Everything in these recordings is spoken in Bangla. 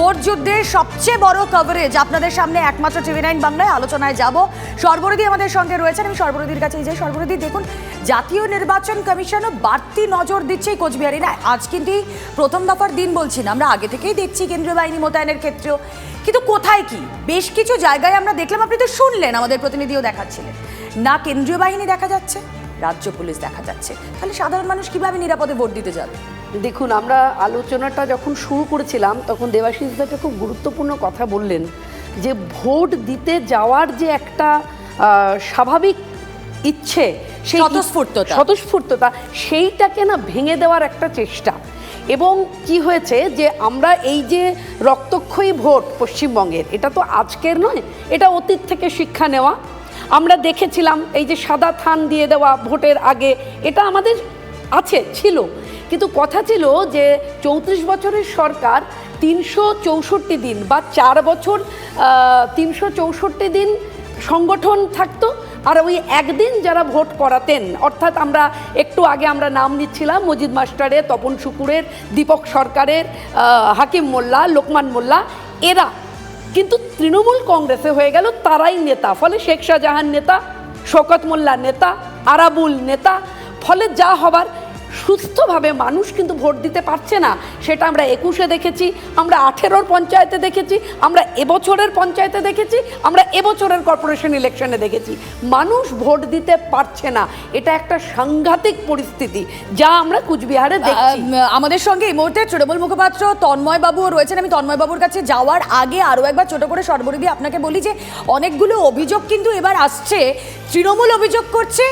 ভোট সবচেয়ে বড় কভারেজ আপনাদের সামনে একমাত্র টিভি নাইন বাংলায় আলোচনায় যাব। সর্বরদী আমাদের সঙ্গে রয়েছেন আমি সর্বরদীর কাছে যে সর্বরদী দেখুন, জাতীয় নির্বাচন কমিশনও বাড়তি নজর দিচ্ছে কোচবিহারি না। আজ কিন্তু প্রথম দফার দিন বলছি না, আমরা আগে থেকেই দেখছি কেন্দ্রীয় বাহিনী মোতায়েনের ক্ষেত্রেও। কিন্তু কোথায় কি? বেশ কিছু জায়গায় আমরা দেখলাম, আপনি তো শুনলেন, আমাদের প্রতিনিধিও দেখাচ্ছিলেন। না কেন্দ্রীয় বাহিনী দেখা যাচ্ছে রাজ্য পুলিশ দেখা যাচ্ছে। তাহলে সাধারণ মানুষ কীভাবে নিরাপদে ভোট দিতে যাবে? দেখুন আমরা আলোচনাটা যখন শুরু করেছিলাম তখন দেবাশিস দাটা খুব গুরুত্বপূর্ণ কথা বললেন যে ভোট দিতে যাওয়ার যে একটা স্বাভাবিক ইচ্ছে সেই স্বতঃস্ফূর্ততা। স্বতঃস্ফূর্ততা সেইটাকে না ভেঙে দেওয়ার একটা চেষ্টা। এবং কি হয়েছে যে আমরা এই যে রক্তক্ষয়ী ভোট পশ্চিমবঙ্গের এটা তো আজকের নয় এটা অতীত থেকে শিক্ষা নেওয়া। আমরা দেখেছিলাম এই যে সাদা থান দিয়ে দেওয়া ভোটের আগে, এটা আমাদের আছে, ছিল। কিন্তু কথা ছিল যে চৌত্রিশ বছরের সরকার তিনশো চৌষট্টি দিন বা চার বছর তিনশো চৌষট্টি দিন সংগঠন থাকতো, আর ওই একদিন যারা ভোট করাতেন, অর্থাৎ আমরা একটু আগে আমরা নাম নিচ্ছিলাম, মজিদ মাস্টারের তপন শুকুরের, দীপক সরকারের হাকিম মোল্লা, লোকমান মোল্লা, এরা কিন্তু তৃণমূল কংগ্রেসে হয়ে গেল তারাই নেতা। ফলে শেখ শাহজাহান নেতা শোকত মোল্লা নেতা, আরাবুল নেতা, ফলে যা হবার সুস্থভাবে মানুষ কিন্তু ভোট দিতে পারছে না। সেটা আমরা একুশে দেখেছি আমরা আঠেরোর পঞ্চায়েতে দেখেছি আমরা এবছরের পঞ্চায়েতে দেখেছি আমরা এবছরের কর্পোরেশন ইলেকশনে দেখেছি। মানুষ ভোট দিতে পারছে না। এটা একটা সাংঘাতিক পরিস্থিতি যা আমরা কুচবিহারে দেখছি। আমাদের সঙ্গে এই মুহূর্তে তৃণমূল মুখপাত্র তন্ময় বাবুও রয়েছেন। আমি তন্ময় বাবুর কাছে যাওয়ার আগে আরও একবার ছোট করে সর্বরিদি আপনাকে বলি যে অনেকগুলো অভিযোগ কিন্তু এবার আসছে। তৃণমূল অভিযোগ করছে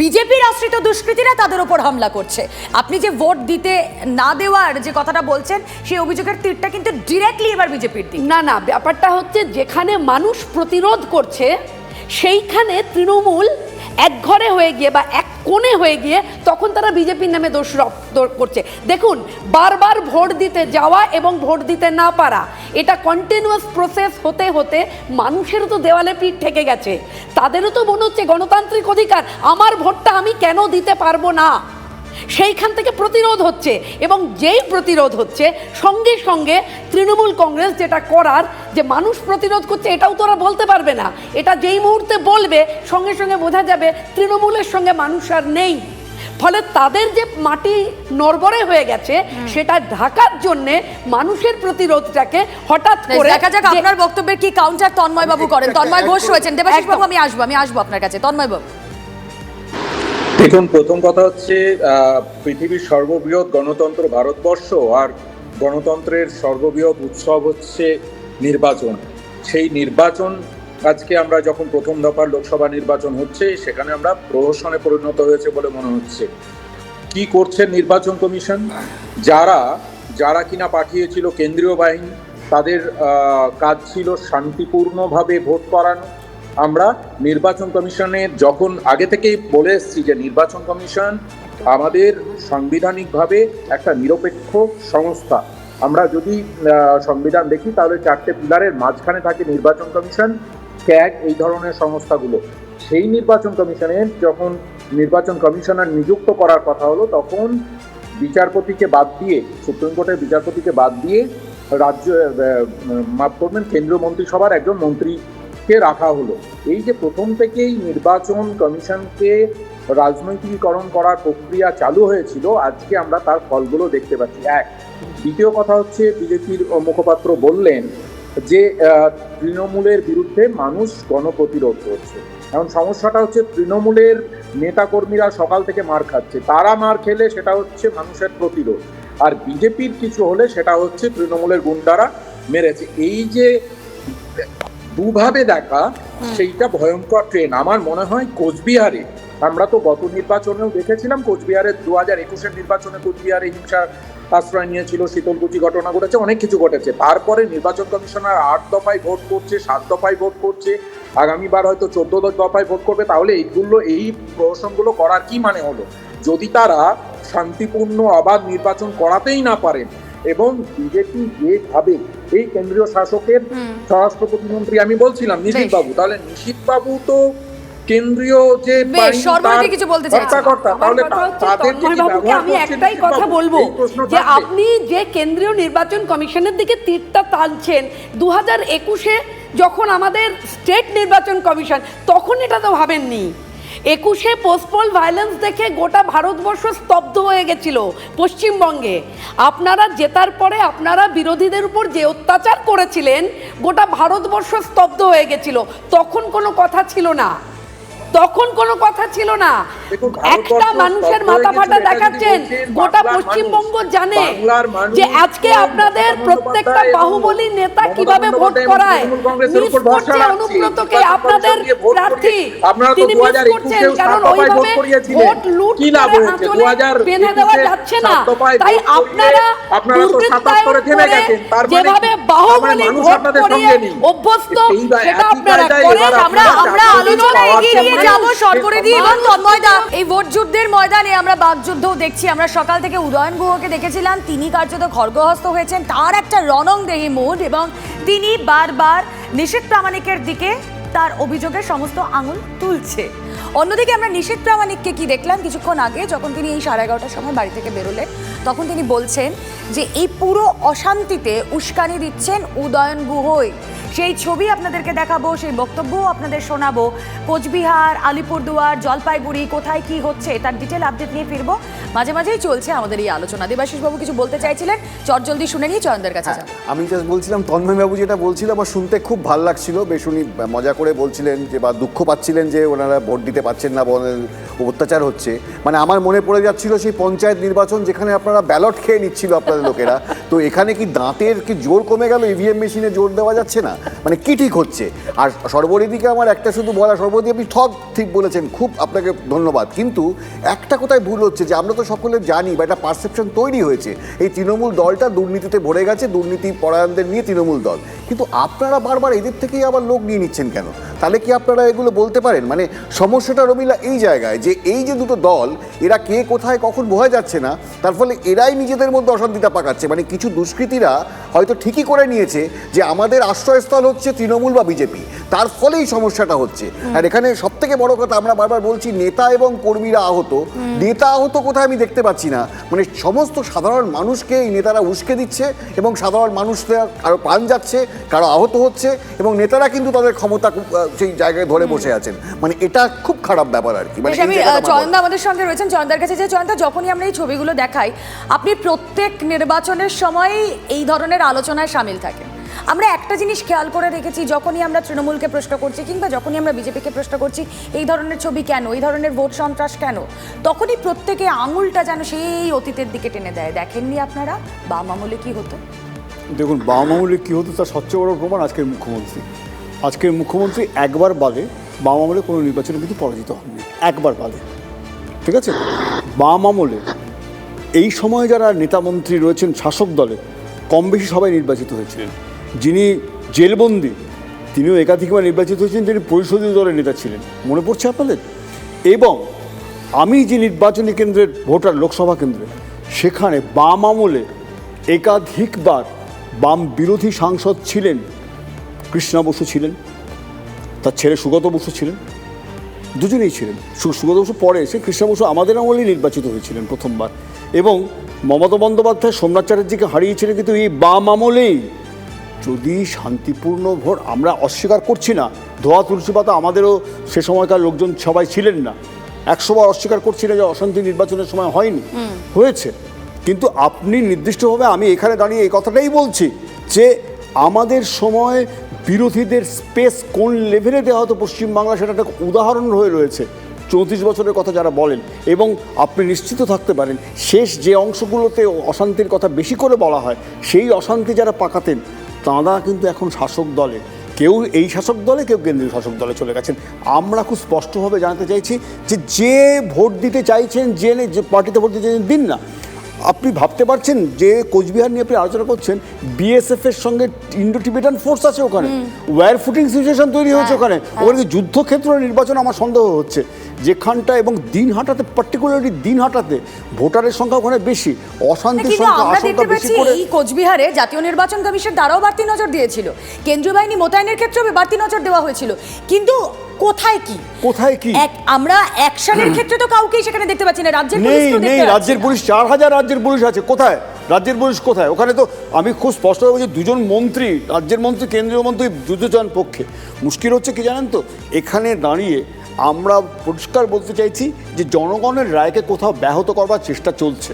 বিজেপির আশ্রিত দুষ্কৃতীরা তাদের ওপর হামলা করছে। আপনি যে ভোট দিতে না দেওয়ার যে কথাটা বলছেন, সেই অভিযোগের তীরটা কিন্তু ডিরেক্টলি এবার বিজেপির দিক। না না, ব্যাপারটা হচ্ছে যেখানে মানুষ প্রতিরোধ করছে, সেইখানে তৃণমূল একঘরে হয়ে গিয়ে বা এক কোণে হয়ে গিয়ে তখন তারা বিজেপির নামে দোষারোপ দো- করছে। দেখুন, বারবার ভোট দিতে যাওয়া এবং ভোট দিতে না পারা, এটা কন্টিনিউয়াস প্রসেস হতে হতে মানুষেরও তো দেওয়ালে পিঠ ঠেকে গেছে। তাদেরও তো মনে হচ্ছে গণতান্ত্রিক অধিকার, আমার ভোটটা আমি কেন দিতে পারব না? সেইখান থেকে প্রতিরোধ হচ্ছে এবং যেই প্রতিরোধ হচ্ছে সঙ্গে সঙ্গে তৃণমূল কংগ্রেস যেটা করার যে মানুষ প্রতিরোধ করছে এটাও তো ওরা বলতে পারবে না। এটা যেই মুহূর্তে বলবে সঙ্গে সঙ্গে বোঝা যাবে তৃণমূলের সঙ্গে মানুষ আর নেই। ফলে তাদের যে মাটি নরবরে হয়ে গেছে সেটা ঢাকার জন্যে মানুষের প্রতিরোধটাকে হঠাৎ করে দেখা যাক আপনার বক্তব্যের কি কাউন্টার তন্ময় বাবু করেন। তন্ময় ঘোষ রয়েছেন। দেবাশিস বাবু আমি আসব আমি আসব আপনার কাছে। তন্ময় বাবু দেখুন, প্রথম কথা হচ্ছে পৃথিবীর সর্ববৃহৎ গণতন্ত্র ভারতবর্ষ আর গণতন্ত্রের সর্ববৃহৎ উৎসব হচ্ছে নির্বাচন। সেই নির্বাচন, আজকে আমরা যখন প্রথম দফার লোকসভা নির্বাচন হচ্ছে, সেখানে আমরা প্রহসনে পরিণত হয়েছে বলে মনে হচ্ছে। কি করছে নির্বাচন কমিশন? যারা যারা কিনা পাঠিয়েছিল কেন্দ্রীয় বাহিনী, তাদের কাজ ছিল শান্তিপূর্ণভাবে ভোট করানো। আমরা নির্বাচন কমিশনের যখন আগে থেকেই বলে এসেছি যে নির্বাচন কমিশন আমাদের সাংবিধানিকভাবে একটা নিরপেক্ষ সংস্থা, আমরা যদি সংবিধান দেখি তাহলে চারটে পিলারের মাঝখানে থাকে নির্বাচন কমিশন, ক্যাগ এই ধরনের সংস্থাগুলো। সেই নির্বাচন কমিশনের যখন নির্বাচন কমিশনার নিযুক্ত করার কথা হলো, তখন বিচারপতিকে বাদ দিয়ে, সুপ্রিম কোর্টের বিচারপতিকে বাদ দিয়ে রাজ্য মাফ করবেন, কেন্দ্রীয় মন্ত্রিসভার একজন মন্ত্রীকে রাখা হলো। এই যে প্রথম থেকেই নির্বাচন কমিশনকে রাজনৈতিকীকরণ করার প্রক্রিয়া চালু হয়েছিল, আজকে আমরা তার ফলগুলো দেখতে পাচ্ছি। এক, দ্বিতীয় কথা হচ্ছে বিজেপির মুখপাত্র বললেন যে তৃণমূলের বিরুদ্ধে মানুষ গণপ্রতিরোধ করছে। এখন সমস্যাটা হচ্ছে তৃণমূলের নেতাকর্মীরা সকাল থেকে মার খাচ্ছে। তারা মার খেলে সেটা হচ্ছে মানুষের প্রতিরোধ। আর বিজেপির কিছু হলে সেটা হচ্ছে তৃণমূলের গুন্ডারা মেরেছে। এই যে দুভাবে দেখা সেইটা ভয়ঙ্কর ট্রেন আমার মনে হয় কোচবিহারে আমরা তো গত নির্বাচনেও দেখেছিলাম কোচবিহারের দু হাজার একুশের নির্বাচনে কোচবিহারে হিংসা আশ্রয় নিয়েছিল শীতলকুচি ঘটনা ঘটেছে অনেক কিছু ঘটেছে। তারপরে নির্বাচন কমিশনার আট দফায় ভোট করছে সাত দফায় ভোট করছে আগামীবার হয়তো চোদ্দ দশ দফায় ভোট করবে তাহলে এইগুলো এই প্রহসনগুলো করার কি মানে হলো? যদি তারা শান্তিপূর্ণ অবাধ নির্বাচন করাতেই না পারেন এবং বিজেপি যেভাবে এই কেন্দ্রীয় শাসকের স্বরাষ্ট্র প্রতিমন্ত্রী আমি বলছিলাম নিশীথ বাবু তাহলে নিশীথ বাবু তো কেন্দ্রীয় যে কিছু বলতে। তাহলে আমি একটাই কথা বলব যে আপনি যে কেন্দ্রীয় নির্বাচন কমিশনের দিকে তীরটা টানছেন দু হাজার একুশে যখন আমাদের স্টেট নির্বাচন কমিশন তখন এটা তো ভাবেননি। একুশে পোস্টপল ভায়োলেন্স দেখে গোটা ভারতবর্ষ স্তব্ধ হয়ে গেছিল পশ্চিমবঙ্গে। আপনারা জেতার পরে আপনারা বিরোধীদের উপর যে অত্যাচার করেছিলেন, গোটা ভারতবর্ষ স্তব্ধ হয়ে গেছিল। তখন কোনো কথা ছিল না। তখন কোনো কথা ছিল না। একটা মানুষের মাথা ফাটা দেখাচ্ছেন গোটা পশ্চিমবঙ্গ জানে যে আজকে আপনাদের প্রত্যেকটা বাহুবলী নেতা কীভাবে ভোট করায় মিস করছে অনুব্রতকে আপনাদের দিয়ে প্রার্থী তিনি মিস করছেন কারণ ওইভাবে ভোট লুট করে আঁচলে বেঁধে দেওয়া যাচ্ছে না। তাই আপনারা দুর্বৃত্তায়ন করে মানে যেভাবে মানে বাহুবলী ভোট করিয়ে অভ্যস্ত সেটা আপনারা করেন আমরা আমরা চাকরি আলোচনা এগিয়ে নিয়ে যাব মানুষ- এবং মানুষ- তন্ময়দা এই ভোট যুদ্ধের ময়দানে আমরা বাকযুদ্ধও দেখছি। আমরা সকাল থেকে উদয়ন গুহকে দেখেছিলাম। তিনি কার্যত খর্গহস্ত হয়েছেন। তার একটা রণংদেহী মুড এবং তিনি বারবার নিষেধ প্রামাণিকের দিকে তার অভিযোগের সমস্ত আঙুল তুলছে। অন্যদিকে আমরা নিষেধ প্রামাণিককে কি দেখলাম? কিছুক্ষণ আগে যখন তিনি এই সাড়ে এগারোটার সময় বাড়ি থেকে বেরোলেন তখন তিনি বলছেন যে এই পুরো অশান্তিতে উস্কানি দিচ্ছেন উদয়ন গুহই। সেই ছবি আপনাদেরকে দেখাবো সেই বক্তব্যও আপনাদের শোনাবো। কোচবিহার আলিপুরদুয়ার জলপাইগুড়ি কোথায় কি হচ্ছে তার ডিটেল আপডেট নিয়ে ফিরবো। মাঝে মাঝেই চলছে আমাদের এই আলোচনা। দেবাশিস বাবু কিছু বলতে চাইছিলেন? চটজলদি শুনে নিয়ে চয়নদের কাছে হ্যাঁ, আমি জাস্ট বলছিলাম তন্ময় বাবু যেটা বলছিল আমার শুনতে খুব ভালো লাগছিল। বেশ উনি মজা করে বলছিলেন যে বা দুঃখ পাচ্ছিলেন যে ওনারা ভোট দিতে পারছেন না বা অত্যাচার হচ্ছে। মানে আমার মনে পড়ে যাচ্ছিল সেই পঞ্চায়েত নির্বাচন যেখানে আপনারা ব্যালট খেয়ে নিচ্ছিল আপনাদের লোকেরা। তো এখানে কি দাঁতের কি জোর কমে গেল? ইভিএম মেশিনে জোর দেওয়া যাচ্ছে না? মানে কি ঠিক হচ্ছে? আর সর্বরিদিকে আমার একটা শুধু বলা সর্বদি আপনি ঠক ঠিক বলেছেন। খুব আপনাকে ধন্যবাদ। কিন্তু একটা কোথায় ভুল হচ্ছে যে আমরা তো সকলে জানি বা একটা পারসেপশন তৈরি হয়েছে, এই তৃণমূল দলটা দুর্নীতিতে ভরে গেছে, দুর্নীতি পরায়ণদের নিয়ে তৃণমূল দল। কিন্তু আপনারা বারবার এদের থেকেই আবার লোক নিয়ে নিচ্ছেন কেন? তাহলে কি আপনারা এগুলো বলতে পারেন? মানে সমস্যাটা রবিলা এই জায়গায় যে এই যে দুটো দল, এরা কে কোথায় কখন বোঝা যাচ্ছে না, তার ফলে এরাই নিজেদের মধ্যে অশান্তিটা পাকাচ্ছে। মানে কিছু দুষ্কৃতীরা হয়তো ঠিকই করে নিয়েছে যে আমাদের আশ্রয়স্থল হচ্ছে তৃণমূল বা বিজেপি। তার ফলেই সমস্যাটা হচ্ছে। আর এখানে সব থেকে বড় কথা আমরা বারবার বলছি নেতা এবং কর্মীরা আহত। নেতা আহত কোথায় আমি দেখতে পাচ্ছি না। মানে সমস্ত সাধারণ মানুষকে এই নেতারা উস্কে দিচ্ছে এবং সাধারণ মানুষরা কারও প্রাণ যাচ্ছে কারও আহত হচ্ছে এবং নেতারা কিন্তু তাদের ক্ষমতা সেই জায়গায় ধরে বসে আছেন। মানে এটা খুব খারাপ ব্যাপার আর কি। মানে। চয়নদা আমাদের সঙ্গে রয়েছেন। চয়নদার কাছে যে চয়নদা যখনই আমরা এই ছবিগুলো দেখাই আপনি প্রত্যেক নির্বাচনের সময় এই ধরনের আলোচনায় সামিল থাকেন আমরা একটা জিনিস খেয়াল করে রেখেছি, যখনই আমরা তৃণমূলকে প্রশ্ন করছি কিংবা যখনই আমরা বিজেপিকে প্রশ্ন করছি, এই ধরনের ছবি কেন, এই ধরনের ভোট সন্ত্রাস কেন, তখনই প্রত্যেকে আঙুলটা যেন সেই অতীতের দিকে টেনে দেয়। দেখেননি আপনারা বাম আমলে কি হতো? দেখুন বাম আমলে কী হতো তার সবচেয়ে বড় প্রমাণ আজকের মুখ্যমন্ত্রী। আজকের মুখ্যমন্ত্রী একবার বাদে বাম আমলে কোনো নির্বাচনে কিন্তু পরাজিত হননি। একবার বাদে। ঠিক আছে? বাম আমলে এই সময় যারা নেতামন্ত্রী রয়েছেন শাসক দলে কম বেশি সবাই নির্বাচিত হয়েছিলেন। যিনি জেলবন্দি, তিনিও একাধিকবার নির্বাচিত হয়েছেন, যিনি পরিষদীয় দলের নেতা ছিলেন। মনে পড়ছে আপনাদের? এবং আমি যে নির্বাচনী কেন্দ্রের ভোটার, লোকসভা কেন্দ্রে, সেখানে বাম আমলে একাধিকবার বাম বিরোধী সাংসদ ছিলেন। কৃষ্ণা বসু ছিলেন, তার ছেলে সুগত বসু ছিলেন, দুজনেই ছিলেন। সুগত বসু পরে এসে কৃষ্ণা বসু আমাদের আমলেই নির্বাচিত হয়েছিলেন প্রথমবার। এবং মমতা বন্দ্যোপাধ্যায় সোমনাথ চ্যাটার্জিকে হারিয়েছিলেন কিন্তু এই বাম আমলেই। যদি শান্তিপূর্ণ ভোট আমরা অস্বীকার করছি না ধোয়া তুলসী পাতা আমাদেরও সে সময়কার লোকজন সবাই ছিলেন না। একশোবার অস্বীকার করছি না যে অশান্তি নির্বাচনের সময় হয়নি। হয়েছে। কিন্তু আপনি নির্দিষ্টভাবে আমি এখানে দাঁড়িয়ে এই কথাটাই বলছি যে আমাদের সময় বিরোধীদের স্পেস কোন লেভেলে দেওয়া হতো পশ্চিমবাংলা সেটা একটা উদাহরণ হয়ে রয়েছে। চৌত্রিশ বছরের কথা যারা বলেন এবং আপনি নিশ্চিত থাকতে পারেন শেষ যে অংশগুলোতে অশান্তির কথা বেশি করে বলা হয় সেই অশান্তি যারা পাকাতেন তাঁরা কিন্তু এখন শাসক দলে। কেউ এই শাসক দলে কেউ কেন্দ্রীয় শাসক দলে চলে গেছেন। আমরা খুব স্পষ্টভাবে জানাতে চাইছি যে যে ভোট দিতে চাইছেন যে যে পার্টিতে ভোট দিতে চাইছেন দিন না। আপনি ভাবতে পারছেন যে কোচবিহার নিয়ে আপনি আলোচনা করছেন বিএসএফ এর সঙ্গে ইন্ডো টিবেটান ফোর্স আছে ওখানে। ওয়ার ফুটিং সিচুয়েশন তৈরি হয়েছে ওখানে। ওখানে কি যুদ্ধক্ষেত্র নির্বাচন আমার সন্দেহ হচ্ছে। যেখানটা এবং দিন দিনহাটাতে পার্টিকুলারলি দিন দিনহাটাতে ভোটারের সংখ্যা ওখানে বেশি অশান্তির সংখ্যা আশঙ্কা বেশি করে এই কোচবিহারে জাতীয় নির্বাচন কমিশন তারাও বাড়তি নজর দিয়েছিল। কেন্দ্রীয় বাহিনী মোতায়েনের ক্ষেত্রেও বাড়তি নজর দেওয়া হয়েছিল। কিন্তু কোথায় কি? কোথায় কি? এক আমরা অ্যাকশনের ক্ষেত্রে তো কাউকেই সেখানে দেখতে পাচ্ছি না রাজ্যের পুলিশ নেই তো নেই দেখতে রাজ্যের পুলিশ চার হাজার রাজ্যের পুলিশ আছে কোথায়? রাজ্যের পুলিশ কোথায়? ওখানে তো আমি খুব স্পষ্ট বলছি দুজন মন্ত্রী রাজ্যের মন্ত্রী কেন্দ্রীয় মন্ত্রী যুদ্ধচান পক্ষে। মুশকিল হচ্ছে কি জানেন তো? এখানে দাঁড়িয়ে আমরা পরিষ্কার বলতে চাইছি যে জনগণের রায়কে কোথাও ব্যাহত করবার চেষ্টা চলছে।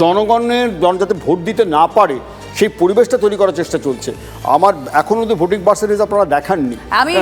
জনগণের জন যাতে ভোট দিতে না পারে সেই পরিবেশটা তৈরি করার চেষ্টা চলছে। আমার এখন অব্দি ভোটিং পার্সেন্টেজ আপনারা দেখাননি। আমি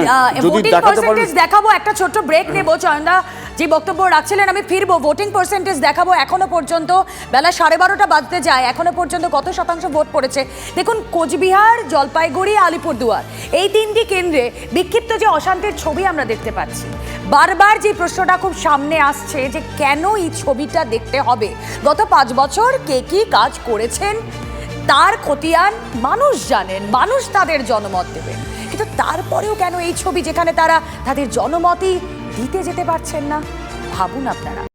যদি দেখাতে দেখাবো একটা ছোট্ট ব্রেক নেব চয়নদা। যে বক্তব্য রাখছিলেন, আমি ফিরবো। ভোটিং পার্সেন্টেজ দেখাবো এখনও পর্যন্ত। বেলা সাড়ে বারোটা বাজতে যায়, এখনও পর্যন্ত কত শতাংশ ভোট পড়েছে? দেখুন, কোচবিহার, জলপাইগুড়ি, আলিপুরদুয়ার, এই তিনটি কেন্দ্রে বিক্ষিপ্ত যে অশান্তির ছবি আমরা দেখতে পাচ্ছি, বারবার যে প্রশ্নটা খুব সামনে আসছে যে কেন এই ছবিটা দেখতে হবে? গত পাঁচ বছর কে কি কাজ করেছেন? তার খতিয়ান মানুষ জানেন, মানুষ তাদের জনমত দেবেন। কিন্তু তারপরেও কেন এই ছবি যেখানে তারা তাদের জনমতই দিতে যেতে পারছেন না। ভাবুন আপনারা।